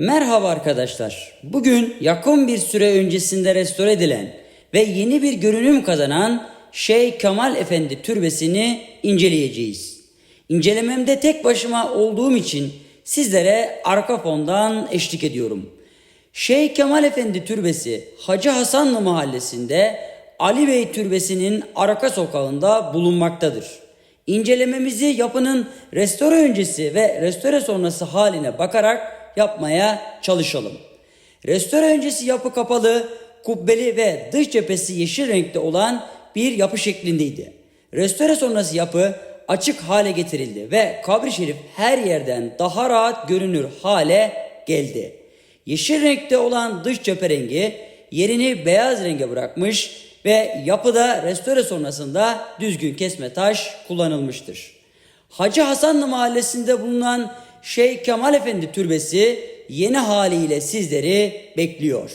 Merhaba arkadaşlar. Bugün yakın bir süre öncesinde restore edilen ve yeni bir görünüm kazanan Şeyh Kemal Efendi Türbesi'ni inceleyeceğiz. İncelememde tek başıma olduğum için sizlere arka fondan eşlik ediyorum. Şeyh Kemal Efendi Türbesi Hacı Hasanlı Mahallesi'nde Ali Bey Türbesi'nin arka sokağında bulunmaktadır. İncelememizi yapının restore öncesi ve restore sonrası haline bakarak yapmaya çalışalım. Restore öncesi yapı kapalı, kubbeli ve dış cephesi yeşil renkte olan bir yapı şeklindeydi. Restore sonrası yapı açık hale getirildi ve kabri şerif her yerden daha rahat görünür hale geldi. Yeşil renkte olan dış cephe rengi yerini beyaz renge bırakmış ve yapıda restore sonrasında düzgün kesme taş kullanılmıştır. Hacı Hasanlı mahallesinde bulunan Şeyh Kemal Efendi Türbesi yeni haliyle sizleri bekliyor.